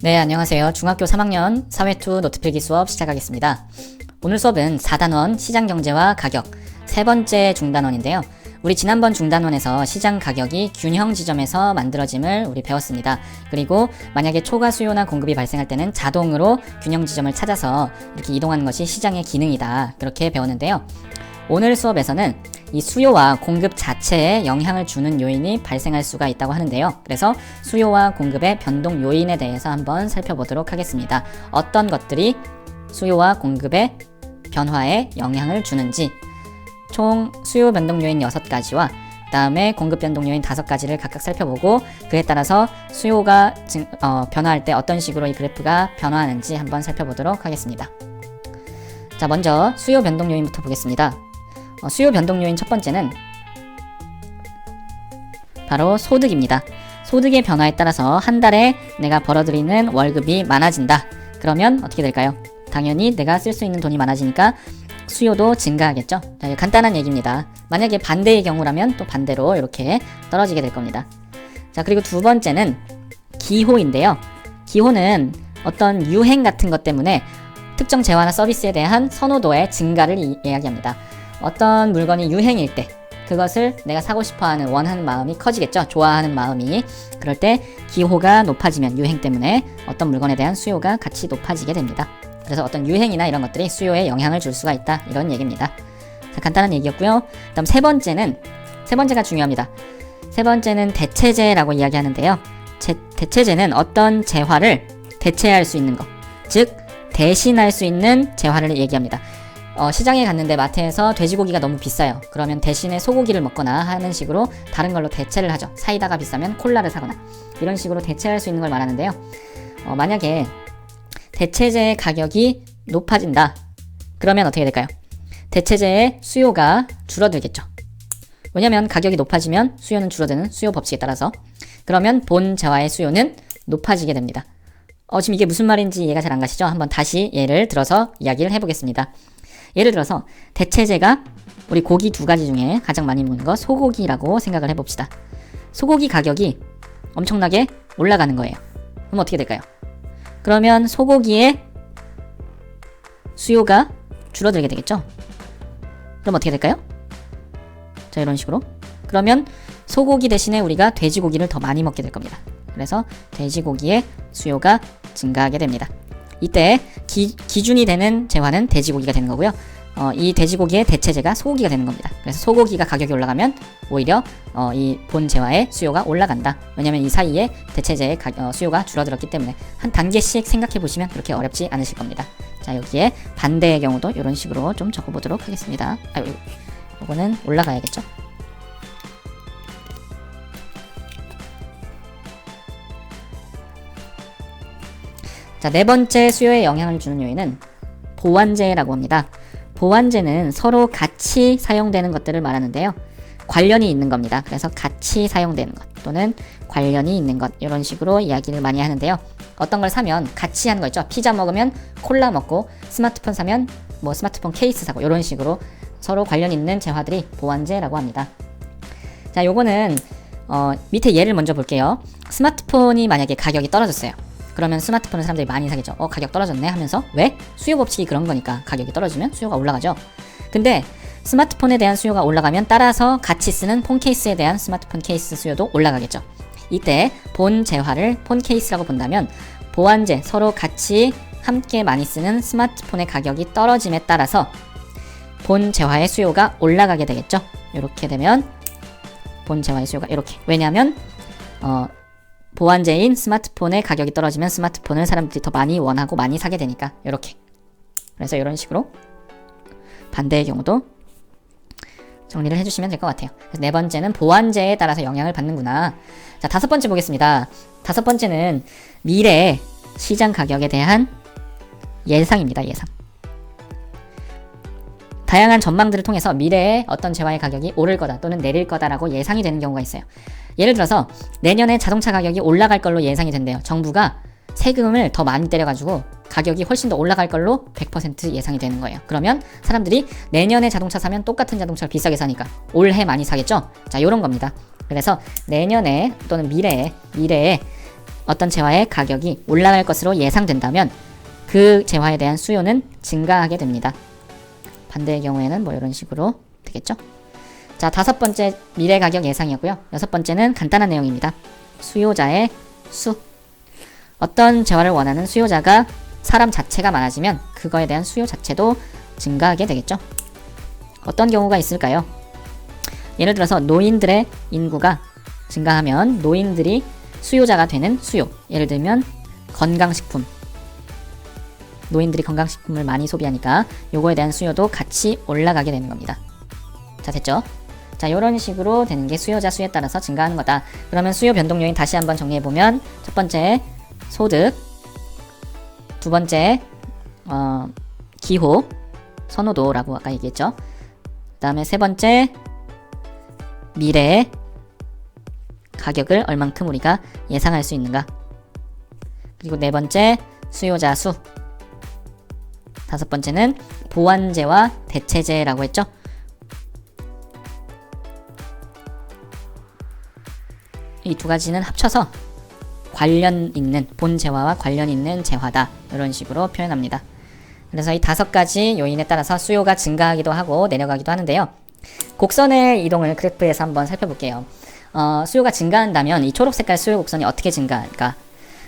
네, 안녕하세요. 중학교 3학년 사회2 노트필기 수업 시작하겠습니다. 오늘 수업은 4단원 시장경제와 가격 세 번째 중단원인데요. 우리 지난번 중단원에서 시장 가격이 균형 지점에서 만들어짐을 우리 배웠습니다. 그리고 만약에 초과 수요나 공급이 발생할 때는 자동으로 균형 지점을 찾아서 이렇게 이동하는 것이 시장의 기능이다. 그렇게 배웠는데요. 오늘 수업에서는 이 수요와 공급 자체에 영향을 주는 요인이 발생할 수가 있다고 하는데요. 그래서 수요와 공급의 변동 요인에 대해서 한번 살펴보도록 하겠습니다. 어떤 것들이 수요와 공급의 변화에 영향을 주는지 총 수요 변동 요인 6가지와 다음에 공급 변동 요인 5가지를 각각 살펴보고 그에 따라서 수요가 증, 어, 변화할 때 어떤 식으로 이 그래프가 변화하는지 한번 살펴보도록 하겠습니다. 자, 먼저 수요 변동 요인부터 보겠습니다. 어, 수요 변동 요인 첫 번째는 바로 소득입니다. 소득의 변화에 따라서 한 달에 내가 벌어들이는 월급이 많아진다. 그러면 어떻게 될까요? 당연히 내가 쓸 수 있는 돈이 많아지니까 수요도 증가하겠죠. 자, 간단한 얘기입니다. 만약에 반대의 경우라면 또 반대로 이렇게 떨어지게 될 겁니다. 자, 그리고 두 번째는 기호인데요. 기호는 어떤 유행 같은 것 때문에 특정 재화나 서비스에 대한 선호도의 증가를 이, 이야기합니다. 어떤 물건이 유행일 때 그것을 내가 사고 싶어 하는 원하는 마음이 커지겠죠. 좋아하는 마음이. 그럴 때 기호가 높아지면 유행 때문에 어떤 물건에 대한 수요가 같이 높아지게 됩니다. 그래서 어떤 유행이나 이런 것들이 수요에 영향을 줄 수가 있다. 이런 얘기입니다. 자, 간단한 얘기였고요. 다음 세 번째는 세 번째가 중요합니다. 세 번째는 대체재라고 이야기하는데요. 제, 대체재는 어떤 재화를 대체할 수 있는 것, 즉 대신할 수 있는 재화를 얘기합니다. 어, 시장에 갔는데 마트에서 돼지고기가 너무 비싸요. 그러면 대신에 소고기를 먹거나 하는 식으로 다른 걸로 대체를 하죠. 사이다가 비싸면 콜라를 사거나 이런 식으로 대체할 수 있는 걸 말하는데요. 어, 만약에 대체재의 가격이 높아진다. 그러면 어떻게 될까요? 대체재의 수요가 줄어들겠죠. 왜냐면 가격이 높아지면 수요는 줄어드는 수요 법칙에 따라서 그러면 본 재화의 수요는 높아지게 됩니다. 어, 지금 이게 무슨 말인지 이해가 잘 안 가시죠? 한번 다시 예를 들어서 이야기를 해보겠습니다. 예를 들어서 대체재가 우리 고기 두 가지 중에 가장 많이 먹는 거 소고기라고 생각을 해봅시다. 소고기 가격이 엄청나게 올라가는 거예요. 그럼 어떻게 될까요? 그러면 소고기의 수요가 줄어들게 되겠죠? 그럼 어떻게 될까요? 자, 이런 식으로. 그러면 소고기 대신에 우리가 돼지고기를 더 많이 먹게 될 겁니다. 그래서 돼지고기의 수요가 증가하게 됩니다. 이때 기, 기준이 되는 재화는 돼지고기가 되는 거고요. 어, 이 돼지고기의 대체재가 소고기가 되는 겁니다. 그래서 소고기가 가격이 올라가면 오히려 어, 이본 재화의 수요가 올라간다. 왜냐하면 이 사이에 대체재의 가, 어, 수요가 줄어들었기 때문에 한 단계씩 생각해 보시면 그렇게 어렵지 않으실 겁니다. 자 여기에 반대의 경우도 이런 식으로 좀 적어보도록 하겠습니다. 아, 이거는 올라가야겠죠. 자, 네 번째 수요에 영향을 주는 요인은 보완제라고 합니다. 보완제는 서로 같이 사용되는 것들을 말하는데요. 관련이 있는 겁니다. 그래서 같이 사용되는 것 또는 관련이 있는 것 이런 식으로 이야기를 많이 하는데요. 어떤 걸 사면 같이 하는 거 있죠. 피자 먹으면 콜라 먹고 스마트폰 사면 뭐 스마트폰 케이스 사고 이런 식으로 서로 관련 있는 재화들이 보완제라고 합니다. 자, 요거는 어, 밑에 예를 먼저 볼게요. 스마트폰이 만약에 가격이 떨어졌어요. 그러면 스마트폰을 사람들이 많이 사겠죠. 어, 가격 떨어졌네 하면서 왜? 수요 법칙이 그런 거니까 가격이 떨어지면 수요가 올라가죠. 근데 스마트폰에 대한 수요가 올라가면 따라서 같이 쓰는 폰 케이스에 대한 스마트폰 케이스 수요도 올라가겠죠. 이때 본 재화를 폰 케이스라고 본다면 보완제 서로 같이 함께 많이 쓰는 스마트폰의 가격이 떨어짐에 따라서 본 재화의 수요가 올라가게 되겠죠. 이렇게 되면 본 재화의 수요가 이렇게 왜냐하면 어, 보완제인 스마트폰의 가격이 떨어지면 스마트폰을 사람들이 더 많이 원하고 많이 사게 되니까 이렇게 그래서 이런 식으로 반대의 경우도 정리를 해주시면 될 것 같아요. 네 번째는 보완제에 따라서 영향을 받는구나. 자 다섯 번째 보겠습니다. 다섯 번째는 미래 시장 가격에 대한 예상입니다. 예상. 다양한 전망들을 통해서 미래에 어떤 재화의 가격이 오를 거다 또는 내릴 거다라고 예상이 되는 경우가 있어요. 예를 들어서 내년에 자동차 가격이 올라갈 걸로 예상이 된대요. 정부가 세금을 더 많이 때려가지고 가격이 훨씬 더 올라갈 걸로 100% 예상이 되는 거예요. 그러면 사람들이 내년에 자동차 사면 똑같은 자동차를 비싸게 사니까 올해 많이 사겠죠? 자, 요런 겁니다. 그래서 내년에 또는 미래에, 미래에 어떤 재화의 가격이 올라갈 것으로 예상된다면 그 재화에 대한 수요는 증가하게 됩니다. 반대의 경우에는 뭐 이런 식으로 되겠죠. 자, 다섯 번째 미래 가격 예상이었고요. 여섯 번째는 간단한 내용입니다. 수요자의 수. 어떤 재화를 원하는 수요자가 사람 자체가 많아지면 그거에 대한 수요 자체도 증가하게 되겠죠. 어떤 경우가 있을까요? 예를 들어서 노인들의 인구가 증가하면 노인들이 수요자가 되는 수요. 예를 들면 건강식품. 노인들이 건강식품을 많이 소비하니까 요거에 대한 수요도 같이 올라가게 되는 겁니다. 자, 됐죠? 자, 이런 식으로 되는 게 수요자 수에 따라서 증가하는 거다. 그러면 수요 변동 요인 다시 한번 정리해 보면 첫 번째 소득, 두 번째 어, 기호, 선호도라고 아까 얘기했죠. 그 다음에 세 번째 미래 가격을 얼만큼 우리가 예상할 수 있는가. 그리고 네 번째 수요자 수. 다섯 번째는 보완제와 대체제라고 했죠. 이 두 가지는 합쳐서 관련 있는 본 재화와 관련 있는 재화다 이런 식으로 표현합니다. 그래서 이 다섯 가지 요인에 따라서 수요가 증가하기도 하고 내려가기도 하는데요. 곡선의 이동을 그래프에서 한번 살펴볼게요. 어, 수요가 증가한다면 이 초록 색깔 수요 곡선이 어떻게 증가할까?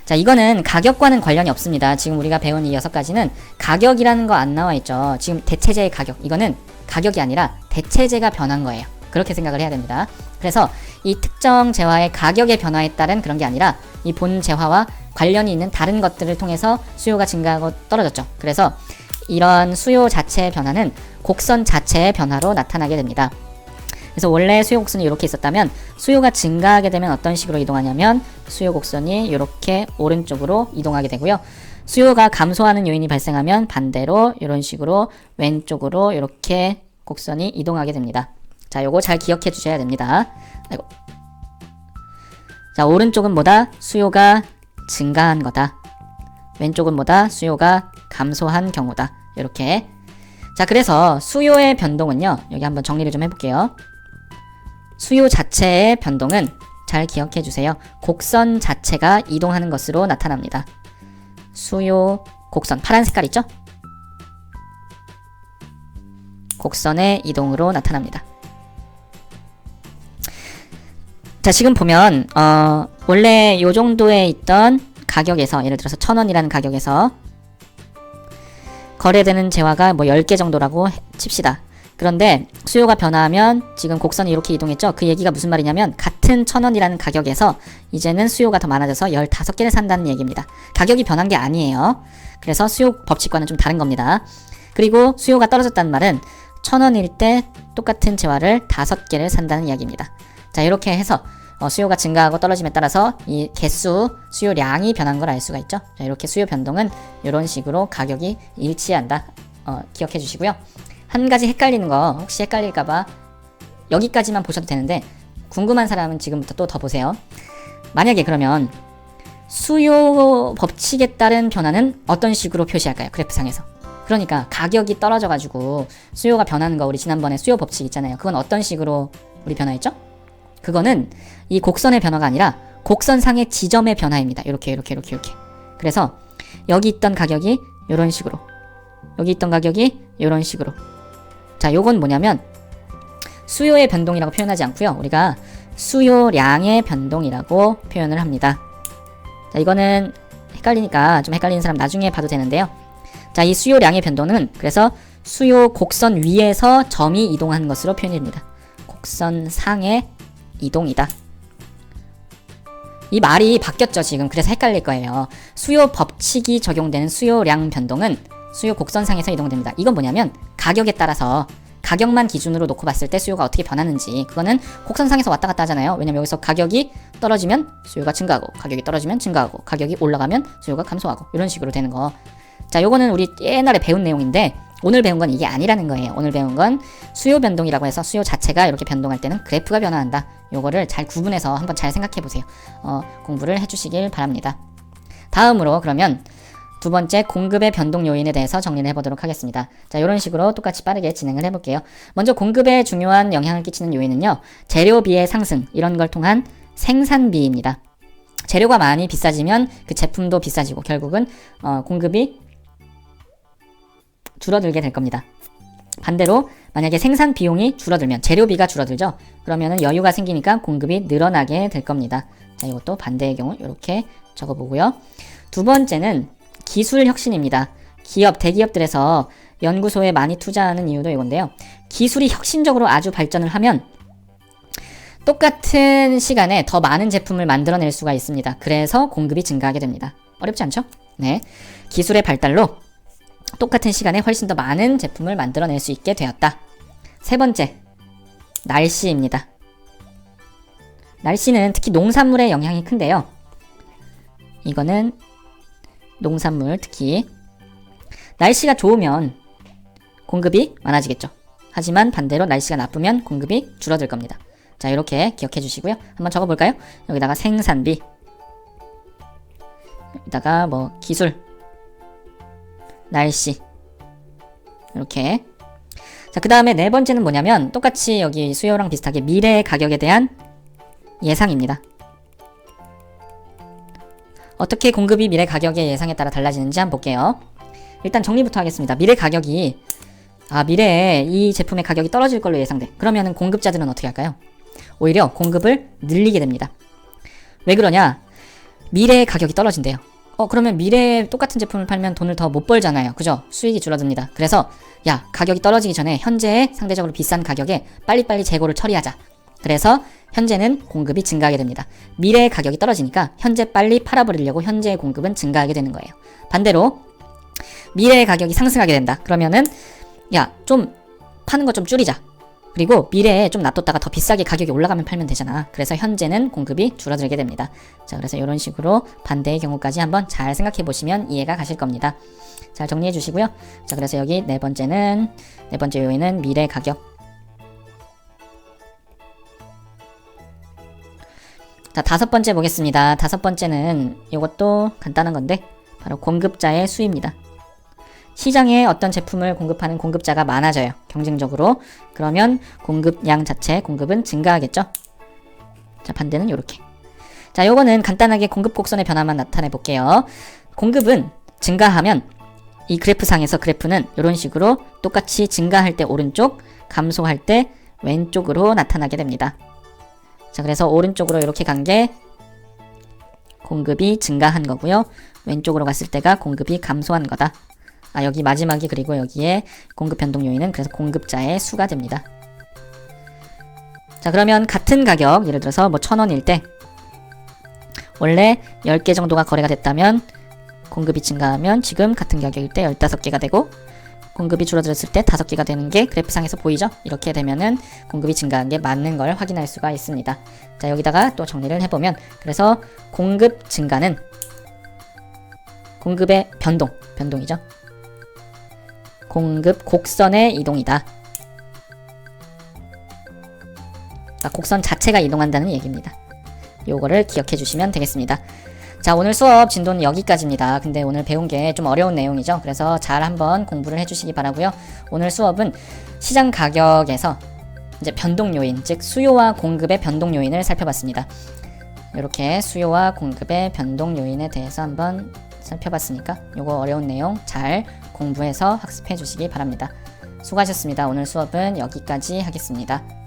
자, 이거는 가격과는 관련이 없습니다. 지금 우리가 배운 이 여섯 가지는 가격이라는 거 안 나와 있죠. 지금 대체제의 가격. 이거는 가격이 아니라 대체제가 변한 거예요. 그렇게 생각을 해야 됩니다. 그래서 이 특정 재화의 가격의 변화에 따른 그런 게 아니라 이 본 재화와 관련이 있는 다른 것들을 통해서 수요가 증가하고 떨어졌죠. 그래서 이런 수요 자체의 변화는 곡선 자체의 변화로 나타나게 됩니다. 그래서 원래 수요 곡선이 이렇게 있었다면 수요가 증가하게 되면 어떤 식으로 이동하냐면 수요 곡선이 이렇게 오른쪽으로 이동하게 되고요. 수요가 감소하는 요인이 발생하면 반대로 이런 식으로 왼쪽으로 이렇게 곡선이 이동하게 됩니다. 자, 요거 잘 기억해 주셔야 됩니다. 아이고. 자, 오른쪽은 뭐다? 수요가 증가한 거다. 왼쪽은 뭐다? 수요가 감소한 경우다. 이렇게. 자, 그래서 수요의 변동은요. 여기 한번 정리를 좀 해볼게요. 수요 자체의 변동은 잘 기억해 주세요. 곡선 자체가 이동하는 것으로 나타납니다. 수요 곡선 파란 색깔 있죠? 곡선의 이동으로 나타납니다. 자, 지금 보면 어, 원래 요 정도에 있던 가격에서 예를 들어서 천 원이라는 가격에서 거래되는 재화가 뭐 10개 정도라고 칩시다. 그런데 수요가 변화하면 지금 곡선이 이렇게 이동했죠. 그 얘기가 무슨 말이냐면 같은 천 원이라는 가격에서 이제는 수요가 더 많아져서 15개를 산다는 얘기입니다. 가격이 변한 게 아니에요. 그래서 수요 법칙과는 좀 다른 겁니다. 그리고 수요가 떨어졌다는 말은 천 원일 때 똑같은 재화를 다섯 개를 산다는 이야기입니다. 자, 이렇게 해서 어, 수요가 증가하고 떨어짐에 따라서 이 개수, 수요량이 변한 걸 알 수가 있죠. 자, 이렇게 수요 변동은 이런 식으로 가격이 일치한다. 어, 기억해 주시고요. 한 가지 헷갈리는 거 혹시 헷갈릴까봐 여기까지만 보셔도 되는데 궁금한 사람은 지금부터 또 더 보세요. 만약에 그러면 수요 법칙에 따른 변화는 어떤 식으로 표시할까요? 그래프상에서. 그러니까 가격이 떨어져가지고 수요가 변하는 거 우리 지난번에 수요 법칙 있잖아요. 그건 어떤 식으로 우리 변화했죠? 그거는 이 곡선의 변화가 아니라 곡선상의 지점의 변화입니다. 이렇게 이렇게 이렇게 이렇게. 그래서 여기 있던 가격이 이런 식으로 여기 있던 가격이 이런 식으로 자 요건 뭐냐면 수요의 변동이라고 표현하지 않고요. 우리가 수요량의 변동이라고 표현을 합니다. 자 이거는 헷갈리니까 좀 헷갈리는 사람 나중에 봐도 되는데요. 자 이 수요량의 변동은 그래서 수요 곡선 위에서 점이 이동하는 것으로 표현됩니다. 곡선 상의 이동이다. 이 말이 바뀌었죠, 지금. 그래서 헷갈릴 거예요. 수요 법칙이 적용되는 수요량 변동은 수요 곡선상에서 이동됩니다. 이건 뭐냐면 가격에 따라서 가격만 기준으로 놓고 봤을 때 수요가 어떻게 변하는지 그거는 곡선상에서 왔다 갔다 하잖아요. 왜냐면 여기서 가격이 떨어지면 수요가 증가하고 가격이 떨어지면 증가하고 가격이 올라가면 수요가 감소하고 이런 식으로 되는 거. 자, 요거는 우리 옛날에 배운 내용인데 오늘 배운 건 이게 아니라는 거예요. 오늘 배운 건 수요 변동이라고 해서 수요 자체가 이렇게 변동할 때는 그래프가 변화한다. 요거를 잘 구분해서 한번 잘 생각해 보세요. 어, 공부를 해주시길 바랍니다. 다음으로 그러면 두 번째 공급의 변동 요인에 대해서 정리를 해보도록 하겠습니다. 자, 이런 식으로 똑같이 빠르게 진행을 해볼게요. 먼저 공급에 중요한 영향을 끼치는 요인은요, 재료비의 상승 이런 걸 통한 생산비입니다. 재료가 많이 비싸지면 그 제품도 비싸지고 결국은 어, 공급이 줄어들게 될 겁니다. 반대로 만약에 생산 비용이 줄어들면 재료비가 줄어들죠. 그러면은 여유가 생기니까 공급이 늘어나게 될 겁니다. 자, 이것도 반대의 경우 이렇게 적어보고요. 두 번째는 기술 혁신입니다. 기업, 대기업들에서 연구소에 많이 투자하는 이유도 이건데요. 기술이 혁신적으로 아주 발전을 하면 똑같은 시간에 더 많은 제품을 만들어낼 수가 있습니다. 그래서 공급이 증가하게 됩니다. 어렵지 않죠? 네. 기술의 발달로 똑같은 시간에 훨씬 더 많은 제품을 만들어낼 수 있게 되었다. 세 번째, 날씨입니다. 날씨는 특히 농산물에 영향이 큰데요. 이거는 농산물 특히 날씨가 좋으면 공급이 많아지겠죠. 하지만 반대로 날씨가 나쁘면 공급이 줄어들 겁니다. 자, 이렇게 기억해 주시고요. 한번 적어 볼까요? 여기다가 생산비. 여기다가 뭐 기술. 날씨. 이렇게. 자, 그 다음에 네 번째는 뭐냐면 똑같이 여기 수요랑 비슷하게 미래의 가격에 대한 예상입니다. 어떻게 공급이 미래 가격의 예상에 따라 달라지는지 한번 볼게요. 일단 정리부터 하겠습니다. 미래 가격이 아 미래에 이 제품의 가격이 떨어질 걸로 예상돼. 그러면은 공급자들은 어떻게 할까요? 오히려 공급을 늘리게 됩니다. 왜 그러냐? 미래의 가격이 떨어진대요. 어 그러면 미래에 똑같은 제품을 팔면 돈을 더 못 벌잖아요. 그죠? 수익이 줄어듭니다. 그래서 야 가격이 떨어지기 전에 현재의 상대적으로 비싼 가격에 빨리빨리 재고를 처리하자. 그래서 현재는 공급이 증가하게 됩니다. 미래의 가격이 떨어지니까 현재 빨리 팔아버리려고 현재의 공급은 증가하게 되는 거예요. 반대로 미래의 가격이 상승하게 된다. 그러면은 야 좀 파는 거좀 줄이자. 그리고 미래에 좀 놔뒀다가 더 비싸게 가격이 올라가면 팔면 되잖아. 그래서 현재는 공급이 줄어들게 됩니다. 자, 그래서 이런 식으로 반대의 경우까지 한번 잘 생각해 보시면 이해가 가실 겁니다. 잘 정리해 주시고요. 자, 그래서 여기 네 번째는 네 번째 요인은 미래 가격. 자, 다섯 번째 보겠습니다. 다섯 번째는 이것도 간단한 건데 바로 공급자의 수입니다. 시장에 어떤 제품을 공급하는 공급자가 많아져요. 경쟁적으로. 그러면 공급량 자체 공급은 증가하겠죠. 자, 반대는 이렇게. 자, 요거는 간단하게 공급 곡선의 변화만 나타내 볼게요. 공급은 증가하면 이 그래프상에서 그래프는 이런 식으로 똑같이 증가할 때 오른쪽, 감소할 때 왼쪽으로 나타나게 됩니다. 자, 그래서 오른쪽으로 이렇게 간 게 공급이 증가한 거고요. 왼쪽으로 갔을 때가 공급이 감소한 거다. 아, 여기 마지막이 그리고 여기에 공급 변동 요인은 그래서 공급자의 수가 됩니다. 자, 그러면 같은 가격, 예를 들어서 뭐 천원일 때 원래 10개 정도가 거래가 됐다면 공급이 증가하면 지금 같은 가격일 때 15개가 되고 공급이 줄어들었을 때 5개가 되는 게 그래프상에서 보이죠? 이렇게 되면은 공급이 증가한 게 맞는 걸 확인할 수가 있습니다. 자, 여기다가 또 정리를 해보면 그래서 공급 증가는 공급의 변동, 변동이죠. 공급 곡선의 이동이다. 자, 곡선 자체가 이동한다는 얘기입니다. 요거를 기억해 주시면 되겠습니다. 자, 오늘 수업 진도는 여기까지입니다. 근데 오늘 배운 게 좀 어려운 내용이죠. 그래서 잘 한번 공부를 해 주시기 바라고요. 오늘 수업은 시장 가격에서 이제 변동 요인, 즉 수요와 공급의 변동 요인을 살펴봤습니다. 이렇게 수요와 공급의 변동 요인에 대해서 한번 살펴봤으니까 요거 어려운 내용 잘 공부해서 학습해 주시기 바랍니다. 수고하셨습니다. 오늘 수업은 여기까지 하겠습니다.